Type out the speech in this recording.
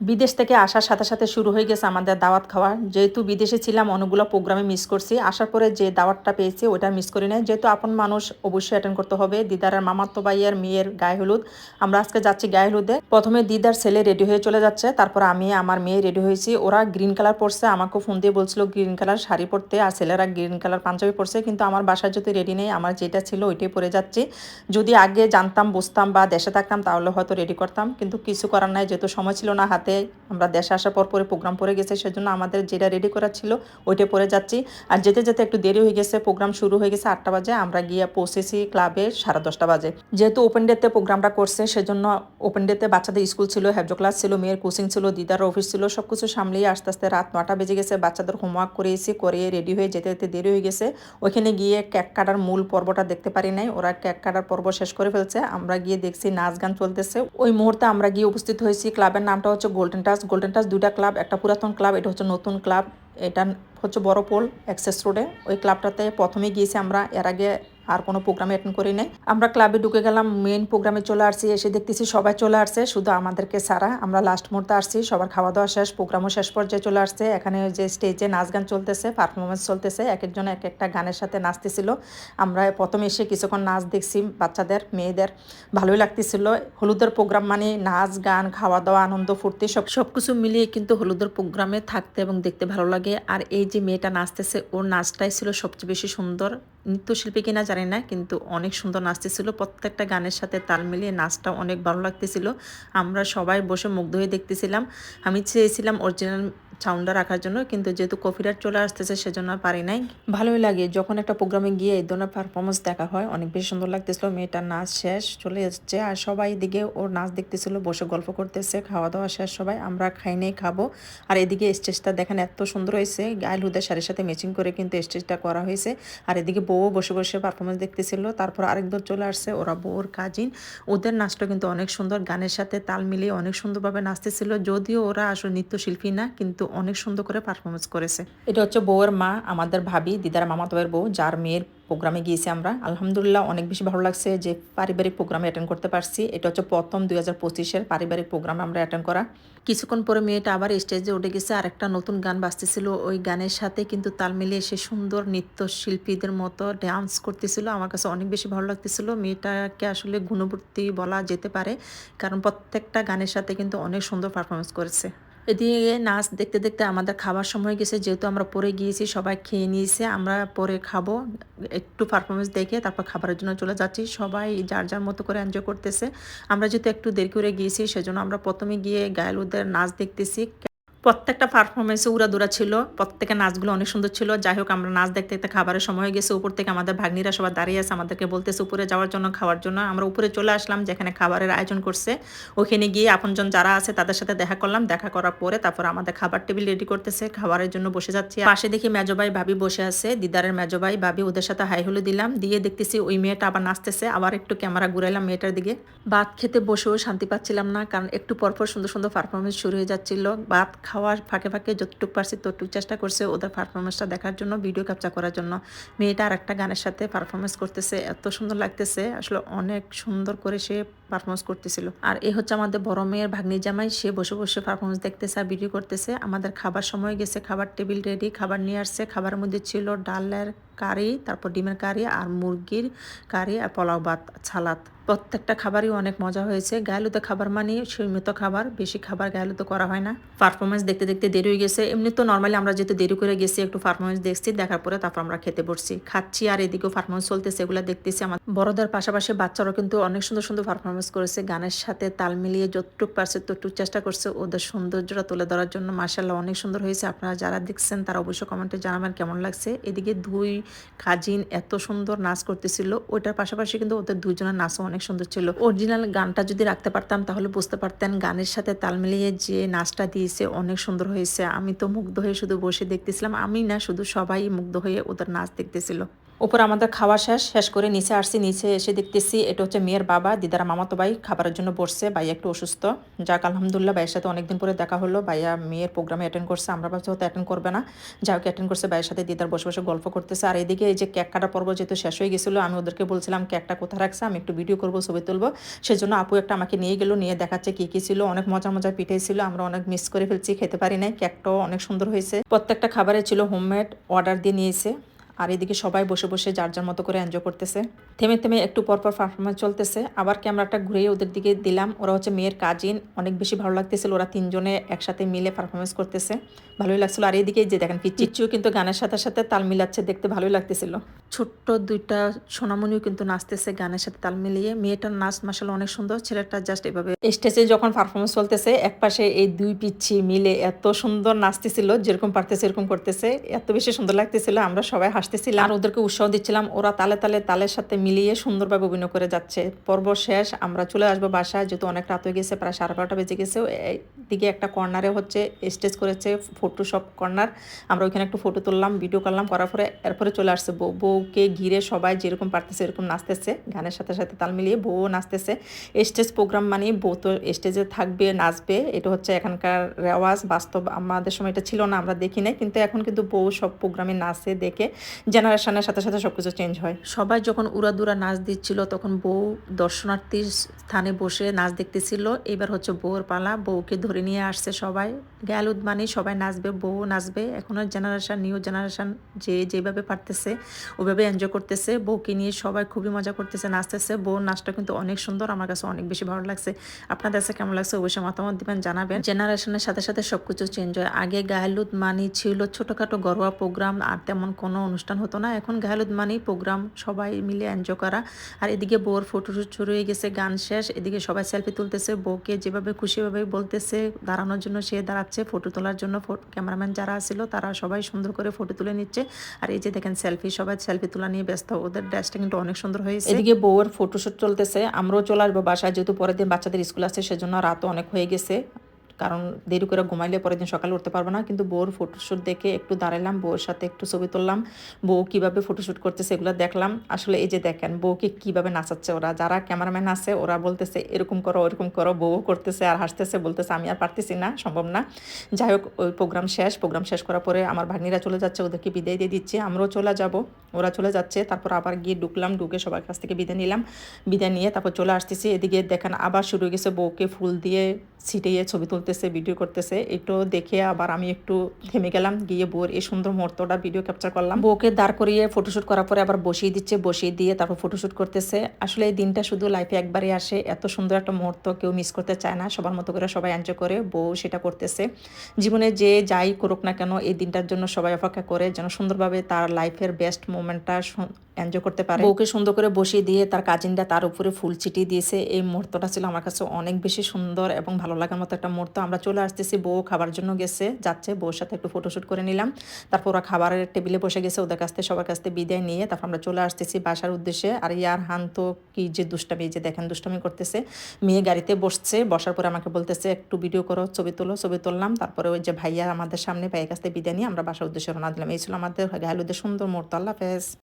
বিদেশ থেকে আসার সাথে সাথে শুরু হয়ে গেছে আমাদের দাওয়াত খাওয়া যেহেতু বিদেশে ছিলাম, অনেকগুলো প্রোগ্রামে মিস করছি। আসার পরে যে দাওয়াতটা পেয়েছি ওটা মিস করি না যেহেতু আপন মানুষ, অবশ্যই অ্যাটেন্ড করতে হবে। দিদারের মামাতো ভাইয়ের মেয়ের গায়ে হলুদ। আমরা আজকে যাচ্ছি গায়ে হলুদে। প্রথমে দিদার ছেলে রেডি হয়ে চলে যাচ্ছে। তারপর আমি আমার মেয়ে রেডি হয়েছি। ওরা গ্রিন কালার পরছে। আমাকে ফোন দিয়ে বলছিল গ্রিন কালার শাড়ি পরতে। আর ছেলেরা গ্রিন কালার পাঞ্জাবি পরছে। কিন্তু আমার বাসায় যদি রেডি নেই, আমার যেটা ছিল ওইটাই পরে যাচ্ছি। যদি আগে জানতাম, বুঝতাম বা দেশে থাকতাম, তাহলে হয়তো রেডি করতাম। কিন্তু কিছু করার নাই। যেহেতু সময় ছিল না হাতে আমরা দেশে আসার পর পরে প্রোগ্রাম পরে গেছে, সেজন্য আমাদের যেটা রেডি করা ছিল ওইটা পরে যাচ্ছি। আর যেতে যেতে একটু দেরি হয়ে গেছে প্রোগ্রাম শুরু হয়ে গেছে আটটা বাজে, আমরা গিয়ে পৌঁছেছি ক্লাবে সাড়ে দশটা বাজে। যেহেতু ওপেন ডেতে প্রোগ্রামটা করছে, সেজন্য ওপেন ডেতে বাচ্চাদের স্কুল ছিল হ্যাবজো ক্লাস ছিল, মেয়ের কোচিং ছিল, দিদার অফিস ছিল সব কিছু সামলিয়ে আস্তে আস্তে রাত নটা বেজে গেছে, বাচ্চাদের হোমওয়ার্ক করিয়েছি করে রেডি হয়ে যেতে যেতে দেরি হয়ে গেছে। ওইখানে গিয়ে কেক কাটার মূল পর্বটা দেখতে পারি নাই, ওরা কেক কাটার পর্ব শেষ করে ফেলছে, আমরা গিয়ে দেখছি নাচ গান চলতেছে। ওই মুহূর্তে আমরা গিয়ে উপস্থিত হয়েছি ক্লাবের নামটা হচ্ছে গোল্ডেন টাচ গোল্ডেন টাচ দুইটা ক্লাব একটা পুরাতন ক্লাব এটা হচ্ছে নতুন ক্লাব এটা হচ্ছে বড় পোল অ্যাক্সেস রোডে ওই ক্লাবটাতে প্রথমে গিয়েছি আমরা, এর আগে আর কোনো প্রোগ্রামে অ্যাটেন্ড করি নাই। আমরা ক্লাবে ঢুকে গেলাম মেন প্রোগ্রামে চলে আসছি, এসে দেখতেছি সবাই চলে আসছে, শুধু আমাদেরকে সারা আমরা লাস্ট মুহূর্তে আসছি, সবার খাওয়া দাওয়া শেষ প্রোগ্রামও শেষ পর্যায়ে চলে আসছে। এখানে যে স্টেজে নাচ গান চলতেছে পারফরমেন্স চলতেছে এক একজন এক একটা গানের সাথে নাচতেছিল। আমরা প্রথমে এসে কিছুক্ষণ নাচ দেখছি বাচ্চাদের, মেয়েদের। ভালোই লাগতেছিল। হলুদের প্রোগ্রাম মানে নাচ, গান খাওয়া দাওয়া আনন্দ, ফুর্তি, সব সব কিছু মিলিয়ে কিন্তু হলুদের প্রোগ্রামে থাকতে এবং দেখতে ভালো লাগে। আর এই যে মেয়েটা নাচতেছে, ওর নাচটাই ছিল সবচেয়ে বেশি সুন্দর। নৃত্যশিল্পী কিনা জানি না, কিন্তু অনেক সুন্দর নাচতেছিল। প্রত্যেকটা গানের সাথে তাল মিলিয়ে নাচটা অনেক ভালো লাগতেছিল। আমরা সবাই বসে মুগ্ধ হয়ে দেখতেছিলাম। আমি চেয়েছিলাম অরিজিনাল সাউন্ডটা রাখার জন্য, কিন্তু যেহেতু কপিরাইট চলে আসতেছে সেজন্য পারি নাই। ভালোই লাগে, যখন একটা প্রোগ্রামে গিয়ে এই ধরনের পারফরমেন্স দেখা হয়, অনেক বেশি সুন্দর লাগতেছিল মেয়েটার নাচ শেষ চলে এসছে, আর সবাই দিকে ওর নাচ দেখতেছিল, বসে গল্প করতেছে খাওয়া দাওয়া শেষ, সবাই আমরা খাই নেই, খাব। আর এদিকে স্টেজটা দেখেন এত সুন্দর হয়েছে গায়েল হুদের শাড়ির সাথে ম্যাচিং করে কিন্তু স্টেজটা করা হয়েছে। আর এদিকে বউ বসে বসে পারফরমেন্স দেখতেছিল, তারপর আরেকবার চলে আসছে, ওরা বউর কাজিন ওদের নাচটা কিন্তু অনেক সুন্দর, গানের সাথে তাল মিলিয়ে অনেক সুন্দরভাবে নাচতেছিল, যদিও ওরা আসলে নৃত্যশিল্পী না, কিন্তু অনেক সুন্দর করে পারফরমেন্স করেছে। এটা হচ্ছে বউয়ের মা, আমাদের ভাবি, দিদার মামাতবের বউ, যার মেয়ের প্রোগ্রামে গিয়েছি আমরা। আলহামদুলিল্লাহ অনেক বেশি ভালো লাগছে যে পারিবারিক প্রোগ্রামে অ্যাটেন্ড করতে পারছি। এটা হচ্ছে প্রথম দুই হাজার পঁচিশের পারিবারিক প্রোগ্রামে আমরা অ্যাটেন্ড করা। কিছুক্ষণ পরে মেয়েটা আবার স্টেজে উঠে গেছে আর একটা নতুন গান বাজতেছিল। ওই গানের সাথে কিন্তু তাল মিলিয়ে সে সুন্দর নৃত্যশিল্পীদের মতো ডান্স করতেছিল। আমার কাছে অনেক বেশি ভালো লাগতেছিল। মেয়েটাকে আসলে গুণবর্তী বলা যেতে পারে, কারণ প্রত্যেকটা গানের সাথে কিন্তু অনেক সুন্দর পারফরমেন্স করেছে। এদিকে নাচ দেখতে দেখতে আমাদের খাবার সময় গেছে, যেহেতু আমরা পরে গিয়েছি, সবাই খেয়ে নিয়েছে, আমরা পরে খাব। একটু পারফরমেন্স দেখে তারপর খাবারের জন্য চলে যাচ্ছি। সবাই যার যার মতো করে এনজয় করতেছে। আমরা যেহেতু একটু দেরি করে গিয়েছি, সেজন্য আমরা প্রথমে গিয়ে গায়েলুদের নাচ দেখতেছি। প্রত্যেকটা পারফরমেন্সে উড়াদুরা ছিল, প্রত্যেকের নাচগুলো অনেক সুন্দর ছিল। যাই হোক, আমরা নাচ দেখতে দেখতে খাবারের সময় হয়ে গেছে। উপর থেকে আমাদের ভাগ্নিরা সবাই দাঁড়িয়ে আছে, আমাদেরকে বলতেছে, উপরে যাওয়ার জন্য, খাওয়ার জন্য। আমরা উপরে চলে আসলাম, যেখানে খাবারের আয়োজন করছে। ওখানে গিয়ে আপনজন যারা আছে, তাদের সাথে দেখা করলাম। দেখা করার পরে তারপর আমাদের খাবার টেবিল রেডি করতেছে। খাবারের জন্য বসে যাচ্ছি। পাশে দেখি মেজবাই ভাবি বসে আছে। দিদারের মেজবাই ভাবি ওদের সাথে হাই হলু দিলাম। দিয়ে দেখতেছি ওই মেয়েটা আবার নাচতেছে। আবার একটু ক্যামেরা ঘুরাইলাম মেয়েটার দিকে। ভাত খেতে বসেও শান্তি পাচ্ছিলাম না, কারণ একটু পরপর সুন্দর সুন্দর পারফরমেন্স শুরু হয়ে যাচ্ছিল। ভাত খাওয়ার ফাঁকে ফাঁকে যতটুকু পারছি ততটুকু চেষ্টা করছে ওদের পারফরমেন্সটা দেখার জন্য ভিডিও ক্যাপচার করার জন্য। মেয়েটা আর একটা গানের সাথে পারফরমেন্স করতেছে, এত সুন্দর লাগতেছে। আসলে অনেক সুন্দর করে সে পারফরমেন্স করতেছিল। আর এ হচ্ছে আমাদের বড় মেয়ের ভাগ্নি জামাই, সে বসে বসে পারফরমেন্স দেখতেছে আর ভিডিও করতেছে। আমাদের খাবার সময় গেছে, খাবার টেবিল রেডি খাবার নিয়ে আসছে। খাবারের মধ্যে ছিল ডালের কারি, তারপর ডিমের কারি আর মুরগির কারি আর পোলাও ভাত ছালাদ প্রত্যেকটা খাবারই অনেক মজা হয়েছে। গায়েলুতে খাবার মানে সীমিত খাবার, বেশি খাবার গায়েলুতে করা হয় না। পারফরমেন্স দেখতে দেখতে দেরি হয়ে গেছে। এমনি তো নর্মালি আমরা যেহেতু দেরি করে গেছি, একটু পারফরমেন্স দেখছি, দেখার পরে তারপর আমরা খেতে বসছি। খাচ্ছি আর এদিকেও পারফরমেন্স চলতেছে, এগুলো দেখতেছি আমার। বড়দের পাশাপাশি বাচ্চারাও কিন্তু অনেক সুন্দর সুন্দর পারফরমেন্স করেছে। গানের সাথে তাল মিলিয়ে যতটুক পারছে ততটুক চেষ্টা করছে ওদের সৌন্দর্যটা তুলে ধরার জন্য। মার্শাল্লাহ অনেক সুন্দর হয়েছে। আপনারা যারা দেখছেন তারা অবশ্যই কমেন্টে জানাবেন কেমন লাগছে। এদিকে দুই কাজিন এত সুন্দর নাচ করতেছিল। ওইটার পাশাপাশি কিন্তু ওদের দুজনের নাচও অনেক সুন্দর ছিল। অরিজিনাল গানটা যদি রাখতে পারতাম তাহলে বুঝতে পারতেন গানের সাথে তাল মিলিয়ে যে নাচটা দিয়েছে অনেক সুন্দর হয়েছে। আমি তো মুগ্ধ হয়ে শুধু বসে দেখতেছিলাম। আমি না, শুধু সবাই মুগ্ধ হয়ে ওদের নাচ দেখতেছিল। উপরে আমাদের খাওয়া শেষ শেষ করে নিচে আসছি, নিচে এসে দেখতেছি এটা হচ্ছে মেয়ের বাবা, দিদারা মামাতো ভাই খাবারের জন্য বসছে ভাইয়া একটু অসুস্থ। যাক, আলহামদুলিল্লাহ, ভাইয়ের সাথে অনেকদিন পরে দেখা হলো, ভাইয়া মেয়ের প্রোগ্রামে অ্যাটেন্ড করছে, আমরা ভাবছি হয়তো অ্যাটেন্ড করবে না। যা হোক অ্যাটেন্ড করছে, ভাইয়ের সাথে দিদার বসে বসে গল্প করতেছে। আর এদিকে এই যে কেক কাটা পর্ব যেহেতু শেষ হয়ে গেছিল, আমি ওদেরকে বলছিলাম, কেকটা কোথায় রাখছে? আমি একটু ভিডিও করব, ছবি তুলবো। সেজন্য আপু একটা আমাকে নিয়ে গেলো, নিয়ে দেখাচ্ছে কী কী ছিল, অনেক মজা মজা পিঠে ছিল, আমরা অনেক মিস করে ফেলছি, খেতে পারি নাই। কেকটাও অনেক সুন্দর হয়েছে। প্রত্যেকটা খাবারে ছিল হোমমেড অর্ডার দিয়ে নিয়েছে। আর এদিকে সবাই বসে বসে যার যার মতো করে এনজয় করতেছে। থেমে থেমে একটু পরপর পারফরমেন্স চলতেছে। আবার ক্যামেরাটা ঘুরিয়ে ওদের দিকে দিলাম। ওরা হচ্ছে মেয়ের কাজিন অনেক বেশি ভালো লাগতেছিল। ওরা তিনজনে একসাথে মিলে পারফরমেন্স করতেছে। ভালোই লাগছিল। আর এদিকে যে দেখেন পিচিচ্ছু কিন্তু গানের সাথে সাথে তাল মিলাচ্ছে। দেখতে ভালোই লাগতেছিল। ছোট্ট দুইটা সোনামণিও কিন্তু নাচতেছে গানের সাথে তাল মিলিয়ে। মেয়েটার নাচ মাসাল অনেক সুন্দর। ছেলেটা জাস্ট এভাবে স্টেজে যখন পারফরমেন্স চলতেছে এক পাশে এই দুই পিচ্ছি মিলে এত সুন্দর নাচতেছিল যেরকম পারতেছে এরকম করতেছে। এত বেশি সুন্দর লাগতেছিল। আমরা সবাই হাসতেছিলাম আর ওদেরকে উৎসাহ দিচ্ছিলাম। ওরা তালে তালে তালের সাথে মিলিয়ে সুন্দরভাবে অভিনয় করে যাচ্ছে। পর্ব শেষ, আমরা চলে আসব বাসায়। যেহেতু অনেক রাত হয়ে গেছে, প্রায় সাড়ে বারোটা বেজে গেছে। দিকে একটা কর্নারে হচ্ছে স্টেজ করেছে ফটোশপ কর্নার। আমরা ওইখানে একটু ফটো তুললাম ভিডিও করলাম, করার পরে এরপরে চলে আসছে বউ। বউকে ঘিরে সবাই যেরকম পারতেছে, এরকম নাচতেছে। গানের সাথে সাথে তাল মিলিয়ে বউও নাচতেছে। স্টেজ প্রোগ্রাম মানে বউ তো স্টেজে থাকবে, নাচবে। এটা হচ্ছে এখানকার রেওয়াজ। বাস্তব আমাদের সময় এটা ছিল না, আমরা দেখি নাই। কিন্তু এখন কিন্তু বউ সব প্রোগ্রামে নাচে, দেখে জেনারেশনের সাথে সাথে সব কিছু চেঞ্জ হয়। সবাই যখন উড়াদুরা নাচ দিচ্ছিল, তখন বউ দর্শনার্থীর স্থানে বসে নাচ দেখতেছিল। এবার হচ্ছে বউর পালা, বউকে ধরে নিয়ে আসছে সবাই। গ্যালুদ মানে সবাই নাচবে, বউ নাচবে। এখনের জেনারেশন নিউ জেনারেশন যে যেভাবে পারতেছে, ওভাবে এনজয় করতেছে। বউকে নিয়ে সবাই খুবই মজা করতেছে, নাচতেছে। বউ নাচটা কিন্তু অনেক সুন্দর, আমার কাছে অনেক বেশি ভালো লাগছে। আপনাদের কাছে কেমন লাগছে অবশ্যই মতামত দিবেন, জানাবেন। জেনারেশনের সাথে সাথে সব কিছু চেঞ্জ হয়। আগে গায়েলুদ মানি ছিল ছোটোখাটো ঘরোয়া প্রোগ্রাম আর তেমন কোনো অনুষ্ঠান হতো না। এখন গায়েলুদ মানি প্রোগ্রাম সবাই মিলে এনজয় করা। আর এদিকে বউর ফটোশুট শুরু হয়ে গেছে, গান শেষ। এদিকে সবাই সেলফি তুলতেছে। বউকে যেভাবে খুশিভাবে বলতেছে, দাঁড়ানোর জন্য সে দাঁড়াচ্ছে ফটো তোলার জন্য ক্যামেরাম্যান যারা আসছিল তারা সবাই সুন্দর করে ফটো তুলে নিচ্ছে। আর এই যে দেখেন সেলফি সবাই সেলফি তোলা নিয়ে ব্যস্ত। ওদের ড্রেসটা কিন্তু অনেক সুন্দর হয়েছে। এদিকে বউয়ের ফটোশুট চলতেছে। আমরাও চলে আসব বাসায়, যেহেতু পরের দিন বাচ্চাদের স্কুল আছে, সেজন্য রাতও অনেক হয়ে গেছে। কারণ দেরি করে ঘুমাইলে পরের দিন সকালে উঠতে পারব না। কিন্তু বউর ফটোশ্যুট দেখে একটু দাঁড়ালাম বউর সাথে একটু ছবি তুললাম, বউ কীভাবে ফটোশ্যুট করতেছে এগুলো দেখলাম। আসলে এই যে দেখেন, বউকে কীভাবে নাচাচ্ছে ওরা, যারা ক্যামেরাম্যান আছে ওরা বলতেছে, এরকম করো, ওরকম করো বউ করতেছে আর হাসতেছে, বলতেছে আমি আর পারতেছি না, সম্ভব না। যাই হোক, ওই প্রোগ্রাম শেষ প্রোগ্রাম শেষ করার পরে আমার ভাগ্নিরা চলে যাচ্ছে, ওদেরকে বিদায় দিয়ে দিচ্ছি, আমরাও চলে যাব। ওরা চলে যাচ্ছে, তারপর আবার গিয়ে ঢুকলাম, ঢুকে সবার কাছ থেকে বিদায় নিলাম। বিদায় নিয়ে তারপর চলে আসতেছি। এদিকে দেখেন আবার শুরু হয়ে গেছে বউকে ফুল দিয়ে ছিটিয়ে ছবি তুলতেছে ভিডিও করতেছে, একটু দেখে আবার আমি একটু থেমে গেলাম, গিয়ে বউর এই সুন্দর মুহূর্তটা ভিডিও ক্যাপচার করলাম। বউকে দাঁড় করিয়ে ফটোশ্যুট করার পরে আবার বসিয়ে দিচ্ছে, বসিয়ে দিয়ে তারপর ফটোশ্যুট করতেছে। আসলে এই দিনটা শুধু লাইফে একবারই আসে, এত সুন্দর একটা মুহূর্ত কেউ মিস করতে চায় না, সবার মতো করে সবাই এনজয় করে, বউ সেটা করতেছে। জীবনে যে যাই করুক না কেন, এই দিনটার জন্য সবাই অপেক্ষা করে যেন সুন্দরভাবে তার লাইফের বেস্ট মোমেন্টটা এনজয় করতে পারে। বউকে সুন্দর করে বসিয়ে দিয়ে তার কাজিনটা তার উপরে ফুল ছিটিয়ে দিয়েছে। এই মুহূর্তটা ছিল আমার কাছে অনেক বেশি সুন্দর এবং ভালো লাগার মতো একটা মুহূর্ত। আমরা চলে আসতেছি, বউ খাবার জন্য গেছে, যাচ্ছে, বউর সাথে একটু ফটোশ্যুট করে নিলাম। তারপর ওরা খাবারের টেবিলে বসে গেছে, ওদের কাছ থেকে, সবার কাছ থেকে বিদায় নিয়ে তারপর আমরা চলে আসতেছি বাসার উদ্দেশ্যে। আর ইয়ার হান তো কি যে দুষ্টামি যে দেখেন দুষ্টামি করতেছে। মেয়ে গাড়িতে বসছে, বসার পরে আমাকে বলতেছে, একটু ভিডিও করো, ছবি তোলো, ছবি তুললাম। তারপরে ওই যে ভাইয়া আমাদের সামনে, ভাইয়ের কাছ থেকে বিদায় নিয়ে আমরা বাসার উদ্দেশ্যে রওনা দিলাম। এই ছিল আমাদের গায়েলুদের সুন্দর মুহূর্ত আল্লাহ